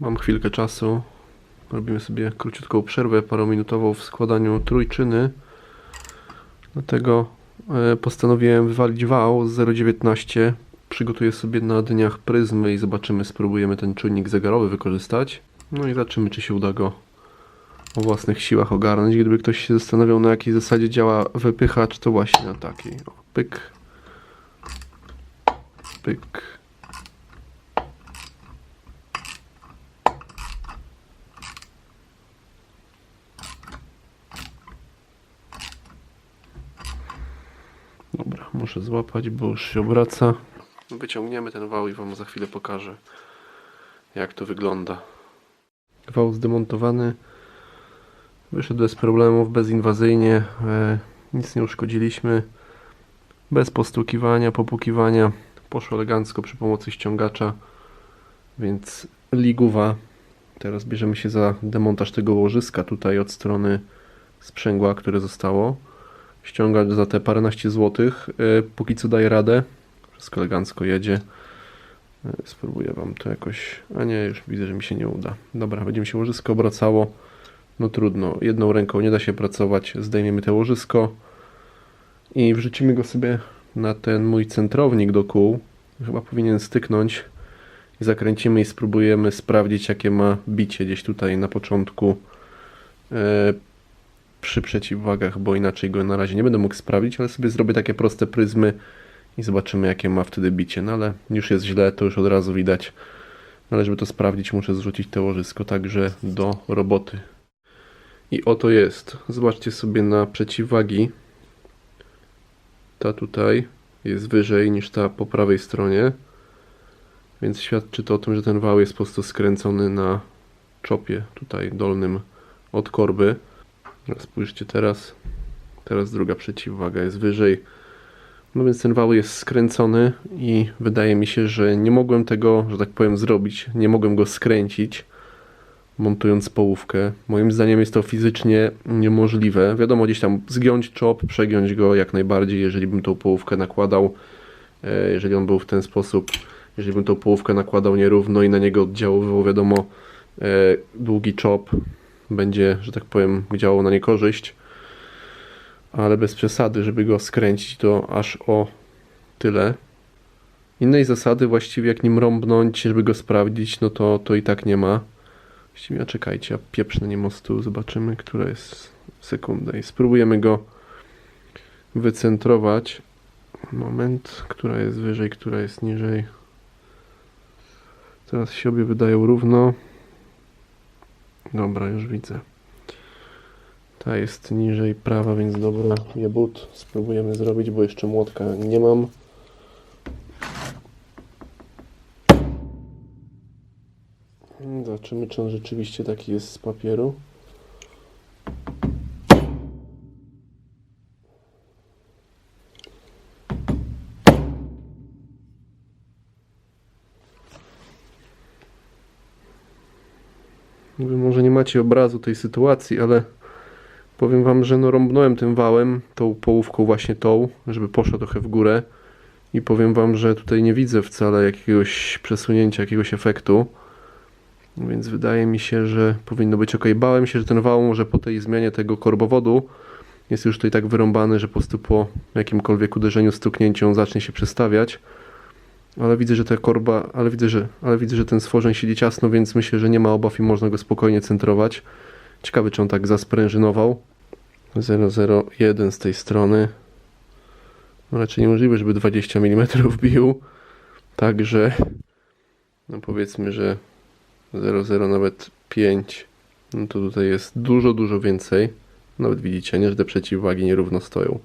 Mam chwilkę czasu. Robimy sobie króciutką przerwę parominutową w składaniu trójczyny. Dlatego e, postanowiłem wywalić wał z 0,19. Przygotuję sobie na dniach pryzmy i zobaczymy, spróbujemy ten czujnik zegarowy wykorzystać. No i zobaczymy, czy się uda go o własnych siłach ogarnąć. Gdyby ktoś się zastanawiał, na jakiej zasadzie działa wypychacz, to właśnie na takiej. O, pyk. Pyk. Dobra, muszę złapać, bo już się obraca. Wyciągniemy ten wał i Wam za chwilę pokażę, jak to wygląda. Wał zdemontowany. Wyszedł bez problemów, bezinwazyjnie. E, nic nie uszkodziliśmy. Bez postukiwania, popukiwania. Poszło elegancko przy pomocy ściągacza. Więc liguwa. Teraz bierzemy się za demontaż tego łożyska tutaj od strony sprzęgła, które zostało. Ściągać za te paręnaście złotych. E, póki co daje radę. Wszystko elegancko jedzie. E, Spróbuję Wam to jakoś... A nie, już widzę, że mi się nie uda. Dobra, będzie mi się łożysko obracało. No trudno, jedną ręką nie da się pracować. Zdejmiemy te łożysko i wrzucimy go sobie na ten mój centrownik do kół. Chyba powinien styknąć. I zakręcimy i spróbujemy sprawdzić, jakie ma bicie gdzieś tutaj na początku e, przy przeciwwagach, bo inaczej go na razie nie będę mógł sprawdzić, ale sobie zrobię takie proste pryzmy i zobaczymy, jakie ma wtedy bicie. No ale już jest źle, to już od razu widać. No ale żeby to sprawdzić, muszę zrzucić to łożysko, także do roboty. I oto jest. Zobaczcie sobie na przeciwwagi. Ta tutaj jest wyżej niż ta po prawej stronie. Więc świadczy to o tym, że ten wał jest po prostu skręcony na czopie tutaj dolnym od korby. No, Spójrzcie teraz. Teraz druga przeciwwaga jest wyżej. No więc ten wał jest skręcony i wydaje mi się, że nie mogłem tego, że tak powiem, zrobić. Nie mogłem go skręcić montując połówkę. Moim zdaniem jest to fizycznie niemożliwe. Wiadomo, gdzieś tam zgiąć czop, przegiąć go jak najbardziej, jeżeli bym tą połówkę nakładał, e, jeżeli on był w ten sposób, jeżeli bym tą połówkę nakładał nierówno i na niego oddziaływał, wiadomo, e, długi czop będzie, że tak powiem, działał na niekorzyść, ale bez przesady, żeby go skręcić, to aż o tyle. Innej zasady właściwie jak nim rąbnąć, żeby go sprawdzić, no to, to i tak nie ma. Właściwie, a czekajcie, a pieprznę nim o stół, zobaczymy, która jest sekunda i spróbujemy go wycentrować. Moment, która jest wyżej, która jest niżej. Teraz się obie wydają równo. Dobra, już widzę. Ta jest niżej prawa, więc dobra, jebut spróbujemy zrobić, bo jeszcze młotka nie mam. Zobaczymy, czy on rzeczywiście taki jest z papieru. Może nie macie obrazu tej sytuacji, ale powiem wam, że no rąbnąłem tym wałem, tą połówką właśnie tą, żeby poszła trochę w górę. I powiem wam, że tutaj nie widzę wcale jakiegoś przesunięcia, jakiegoś efektu. Więc wydaje mi się, że powinno być ok. Bałem się, że ten wał może po tej zmianie tego korbowodu jest już tutaj tak wyrąbany, że po prostu po jakimkolwiek uderzeniu, stuknięciu zacznie się przestawiać. Ale widzę, że ta korba, ale widzę, że, ale widzę, że ten stworzeń siedzi ciasno, więc myślę, że nie ma obaw i można go spokojnie centrować. Ciekawy, czy on tak zasprężynował. 001 z tej strony. No raczej niemożliwe, żeby 20 mm bił. Także, no powiedzmy, że 0,0 nawet 5, no to tutaj jest dużo, dużo więcej. Nawet widzicie, nie, że te przeciwwagi nierówno stoją.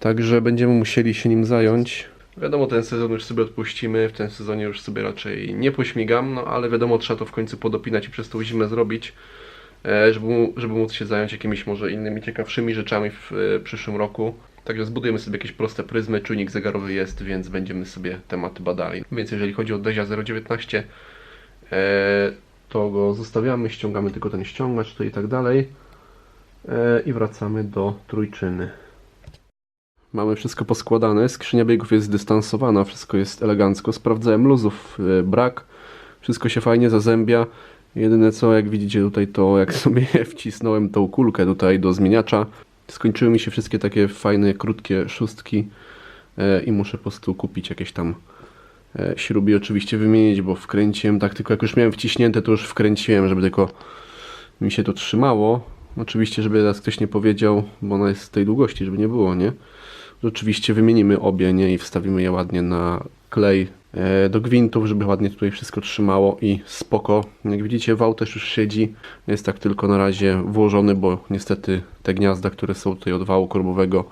Także będziemy musieli się nim zająć. Wiadomo, ten sezon już sobie odpuścimy, w tym sezonie już sobie raczej nie pośmigam, no ale wiadomo, trzeba to w końcu podopinać i przez tą zimę zrobić, e, żeby, żeby móc się zająć jakimiś może innymi ciekawszymi rzeczami w e, przyszłym roku. Także zbudujemy sobie jakieś proste pryzmy, czujnik zegarowy jest, więc będziemy sobie tematy badali. Więc jeżeli chodzi o Dezia 019, e, to go zostawiamy, ściągamy tylko ten ściągacz tutaj i tak dalej i wracamy do trójczyny. Mamy wszystko poskładane, skrzynia biegów jest zdystansowana, wszystko jest elegancko. Sprawdzałem luzów, e, brak. Wszystko się fajnie zazębia. Jedyne co, jak widzicie tutaj, to jak sobie wcisnąłem tą kulkę tutaj do zmieniacza, skończyły mi się wszystkie takie fajne, krótkie szóstki e, i muszę po prostu kupić jakieś tam e, śruby oczywiście wymienić, bo wkręciłem tak tylko jak już miałem wciśnięte, to już wkręciłem, żeby tylko mi się to trzymało. Oczywiście, żeby teraz ktoś nie powiedział, bo ona jest tej długości, żeby nie było, nie? Oczywiście wymienimy obie, nie? I wstawimy je ładnie na klej e, do gwintów, żeby ładnie tutaj wszystko trzymało i spoko. Jak widzicie, wał też już siedzi. Jest tak tylko na razie włożony, bo niestety te gniazda, które są tutaj od wału korbowego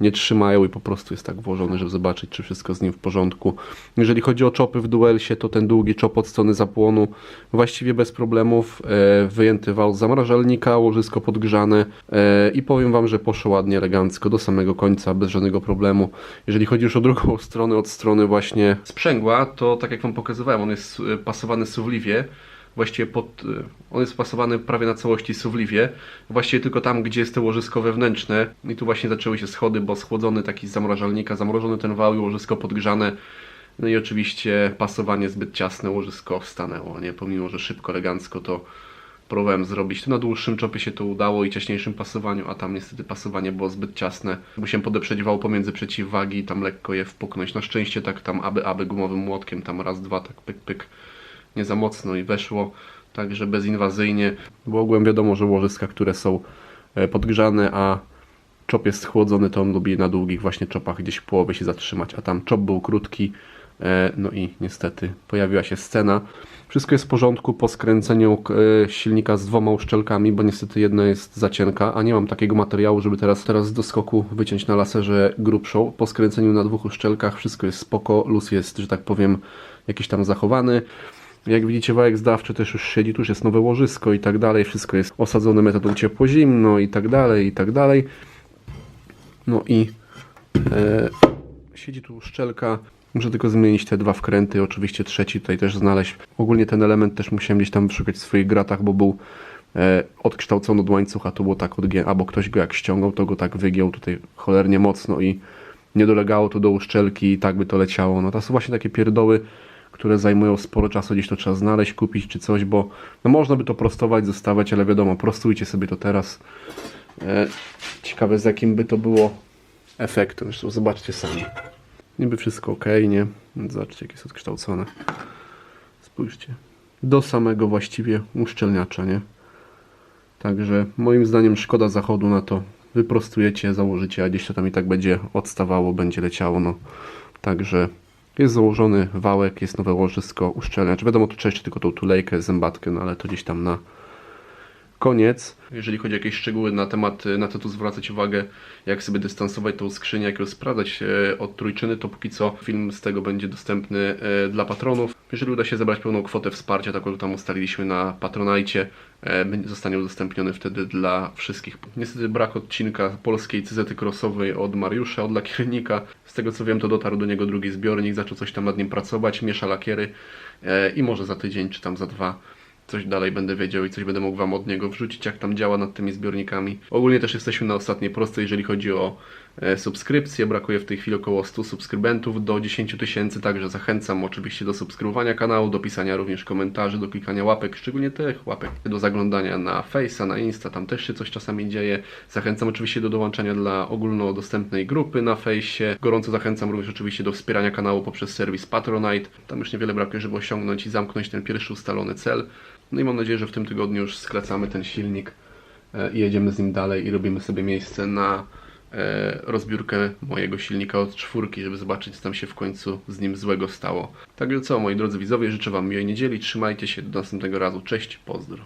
nie trzymają i po prostu jest tak włożony, żeby zobaczyć, czy wszystko z nim w porządku. Jeżeli chodzi o czopy w duelsie, to ten długi czop od strony zapłonu właściwie bez problemów. E, wyjęty wał zamrażalnika, łożysko podgrzane e, i powiem Wam, że poszło ładnie, elegancko do samego końca, bez żadnego problemu. Jeżeli chodzi już o drugą stronę, od strony właśnie sprzęgła, to tak jak Wam pokazywałem, on jest e, pasowany suwliwie właściwie pod, y, on jest pasowany prawie na całości suwliwie, właściwie tylko tam, gdzie jest to łożysko wewnętrzne i tu właśnie zaczęły się schody, bo schłodzony taki z zamrażalnika, zamrożony ten wał i łożysko podgrzane, no i oczywiście pasowanie zbyt ciasne, łożysko wstanęło, nie, pomimo, że szybko, elegancko to próbowałem zrobić. To na dłuższym czopie się to udało i ciaśniejszym pasowaniu, a tam niestety pasowanie było zbyt ciasne. Musiałem podeprzeć wał pomiędzy przeciwwagi i tam lekko je wpuknąć. Na szczęście tak tam aby, aby gumowym młotkiem, tam raz, dwa, tak pyk, pyk nie za mocno i weszło także bezinwazyjnie, bo ogółem wiadomo, że łożyska, które są e, podgrzane, a czop jest schłodzony, to on lubi na długich właśnie czopach gdzieś w połowie się zatrzymać, a tam czop był krótki, e, no i niestety pojawiła się scena. Wszystko jest w porządku po skręceniu e, silnika z dwoma uszczelkami, bo niestety jedna jest za cienka, a nie mam takiego materiału, żeby teraz, teraz z doskoku wyciąć na laserze grubszą. Po skręceniu na dwóch uszczelkach wszystko jest spoko, luz jest, że tak powiem, jakiś tam zachowany. Jak widzicie, wałek zdawczy też już siedzi, tu już jest nowe łożysko i tak dalej. Wszystko jest osadzone metodą ciepło-zimno i tak dalej, i tak dalej. No i e, siedzi tu szczelka. Muszę tylko zmienić te dwa wkręty, oczywiście trzeci tutaj też znaleźć. Ogólnie ten element też musiałem gdzieś tam wyszukać w swoich gratach, bo był e, odkształcony od łańcucha, to było tak odgię, albo ktoś go jak ściągał, to go tak wygiął tutaj cholernie mocno i nie dolegało to do uszczelki i tak by to leciało. No to są właśnie takie pierdoły, które zajmują sporo czasu, gdzieś to trzeba znaleźć, kupić czy coś, bo no można by to prostować, zostawiać, ale wiadomo, prostujcie sobie to teraz. E, ciekawe z jakim by to było efektem, zresztą zobaczcie sami. Niby wszystko ok, nie? Zobaczcie jak jest odkształcone. Spójrzcie. Do samego właściwie uszczelniacza, nie? Także moim zdaniem szkoda zachodu na to. Wyprostujecie, założycie, a gdzieś to tam i tak będzie odstawało, będzie leciało, no. Także jest założony wałek, jest nowe łożysko, uszczelniacz. Wiadomo, tu trzeba tylko tą tulejkę, zębatkę, no ale to gdzieś tam na koniec. Jeżeli chodzi o jakieś szczegóły na temat, na co tu zwracać uwagę, jak sobie dystansować tą skrzynię, jak ją sprawdzać e, od trójczyny, to póki co film z tego będzie dostępny e, dla patronów. Jeżeli uda się zebrać pełną kwotę wsparcia, taką tam ustaliliśmy na Patronajcie, e, zostanie udostępniony wtedy dla wszystkich. Niestety brak odcinka polskiej cyzety crossowej od Mariusza, od lakiernika. Z tego co wiem, to dotarł do niego drugi zbiornik, zaczął coś tam nad nim pracować, miesza lakiery i może za tydzień czy tam za dwa coś dalej będę wiedział i coś będę mógł Wam od niego wrzucić, jak tam działa nad tymi zbiornikami. Ogólnie też jesteśmy na ostatniej prostej, jeżeli chodzi o subskrypcje. Brakuje w tej chwili około 100 subskrybentów do 10 tysięcy, także zachęcam oczywiście do subskrybowania kanału, do pisania również komentarzy, do klikania łapek, szczególnie tych łapek, do zaglądania na Face'a, na Insta, tam też się coś czasami dzieje. Zachęcam oczywiście do dołączania dla ogólnodostępnej grupy na Face'ie. Gorąco zachęcam również oczywiście do wspierania kanału poprzez serwis Patronite. Tam już niewiele brakuje, żeby osiągnąć i zamknąć ten pierwszy ustalony cel. No i mam nadzieję, że w tym tygodniu już skracamy ten silnik e, i jedziemy z nim dalej i robimy sobie miejsce na e, rozbiórkę mojego silnika od czwórki, żeby zobaczyć, co tam się w końcu z nim złego stało. Także co, moi drodzy widzowie, życzę Wam miłej niedzieli, trzymajcie się, do następnego razu, cześć, pozdro.